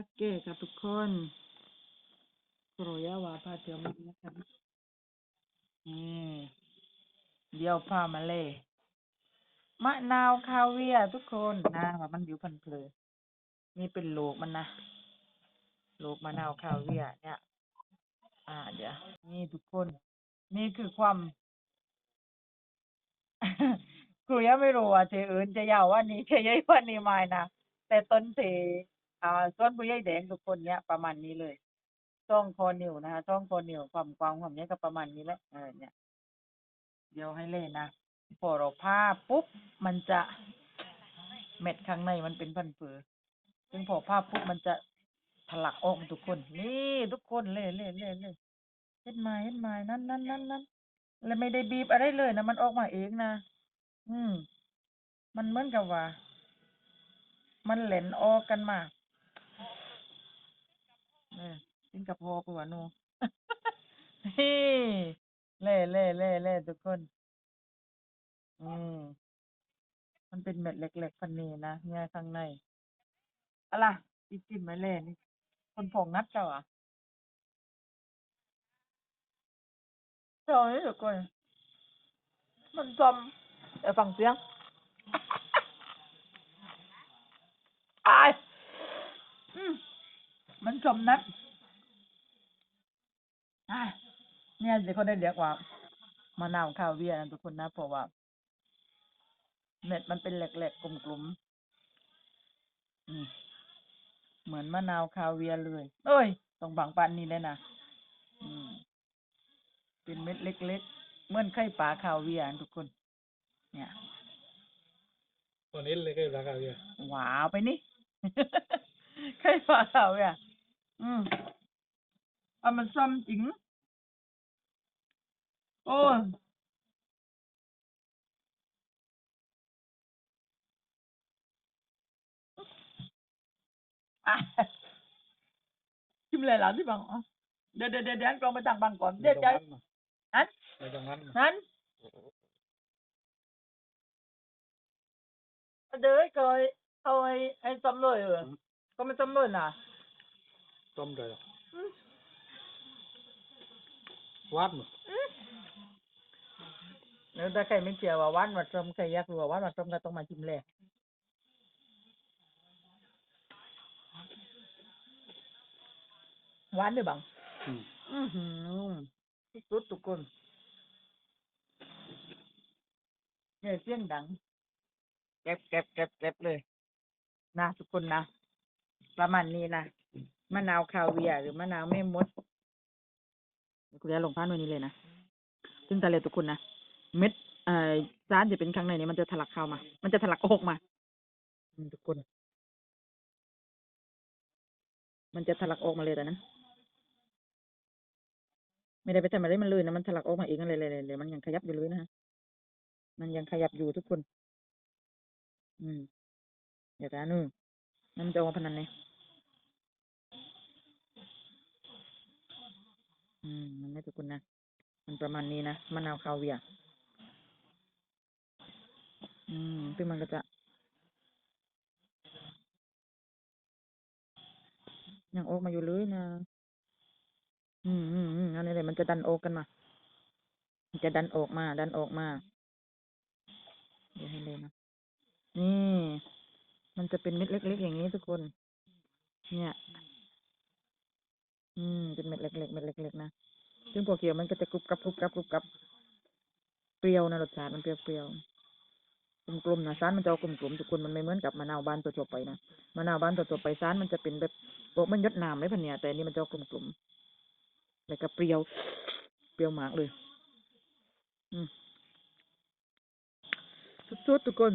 สักเก้กับทุกคนโปรยาวาพาเทียวมานะครับนี่เดี๋ยวพามาเลยมะนาวคาเวียทุกคนนะว่ามันอยู่พันเพลอนี่เป็นโลกมันนะโลกมะนาวคาเวียเนี่ย อ่า เดี๋ยว นี่ทุกคน นี่คือความกูยังไม่รู้ว่าเจเอิญจะยาวว่านี้เจยัยว่านี้ไม่นะแต่ต้นเท อ่าต้นผู้ใหญ่แดงทุกคนเนี้ยประมาณนี้เลยช่องคอนิ้วนะคะช่องคอนิ้วความกว้างความเนี้ยก็ประมาณนี้แหละเออเนี่ยเดี๋ยวให้เล่นนะพอเราผ้าปุ๊บมันจะเม็ดข้างในมันเป็นพันเผือซึ่งพอผ้าปุ๊บมันจะถลักออกทุกคน นี่ทุกคนเล่เล่เล่เล่เห็นไหมเห็นไหมนั่นนั่นนั่นนั่นแล้วไม่ได้บีบอะไรเลยนะมันออกมาเองนะอืม มันเหมือนกับว่า มันเหลนออกกันมา กินกับพอปะวะหนูนี่เล่เล่เล่เล่ทุกคน อืมมันเป็นเม็ดเล็กๆพันนี้นะเนี่ยข้างในอะไรอีกกินไหมเล่นี่คนผงนัดเจ้าอะเจ้านี่ทุกคนมันจมเดี๋ยวฟังเสียงอายอืมมันจมนัดอะ เนี่ยเดี๋ยวเขาได้เรียกว่ามะนาวคาเวียร์นะทุกคนนะเพราะว่าเม็ดมันเป็นแหลกๆกลมๆอืมเหมือนมะนาวคาเวียร์เลย เอ้ย ตรงบางปันนี่เลยนะอืม เป็นเม็ดเล็กๆ เหมือนไข่ปลาคาเวียร์นะทุกคน เนี่ยตัวนี้เลยก็ราคาเยอะหวาวไปนี่ ไข่ปลาคาเวียร์อืมเอามันซ้ำจริง โอ้ยอะชิมเลยเหรอที่บังอ๋อเดี๋ยวเดี๋ยวเดี๋ยวเดี๋ยวกลองไปต่างบางก่อนเดี๋ยวใจอันในตรงนั้นนั้นเดี๋ยวเคยเอาไอ้ไอ้ซ้ำเลยเหรอก็ไม่ซ้ำเลยน่ะต้มเลยวัดมั้ แล้วถ้าใครไม่เชื่อว่าวันวัดซ้ำใครอยากรู้ว่าวันวัดซ้ำก็ต้องมาชิมเลยหวานด้วยบังอืมอือหือสุดทุกคนเนี่ยเสียงดังเก็บเก็บเก็บเก็บเลย นะทุกคนนะ ประมาณนี้นะ มะนาวคาเวียร์หรือมะนาวแม่มดคุณจะลงผ้าหน่วยนี้เลยนะซึ่งแต่เลยทุกคนนะ เม็ดเอ่อจานจะเป็นข้างในนี้มันจะทะลักเข้ามา มันจะทะลักออกมาอืมทุกคน มันจะทะลักออกมาเลยแต่นั้น ไม่ได้ไปทำอะไรมันเลยนะมันทะลักออกมาเองนั่นเลยเลยเลยเลยมันยังขยับอยู่เลยนะฮะมันยังขยับอยู่ทุกคน อืมเดี๋ยวนะนู่นนั่นมันจะออกมาพนันเลยอืมมันไม่ทุกคนนะ มันประมาณนี้นะมะนาวคาเวียร์ อืมซึ่งมันก็จะ ยังออกมาอยู่เลยนะ อืมอืมอืมอันนี้เลยมันจะดันออกกันมา มันจะดันออกมา ดันออกมา เดี๋ยวให้เลยนะ นี่ มันจะเป็นเม็ดเล็ก ๆ อย่างนี้ทุกคน เนี่ย อืมเป็นเม็ดเล็กๆเม็ดเล็กๆนะ ซึ่งพอเคี้ยวมันก็จะกรุบกรับกรุบกรับกรุบกรับเปรี้ยวนะรสชาติมันเปรี้ยวๆ กลมๆนะซานมันจะเอากลมๆทุกคนมันไม่เหมือนกับมะนาวบ้านตัวทั่วไปนะมะนาวบ้านตัวทั่วไปซานมันจะเป็นแบบโปะมันยดน้ำไม่พันเนี่ยแต่อันนี่มันจะเอากลมๆแล้วก็เปรี้ยว เปรี้ยวมากเลย อืมสุดๆทุกคน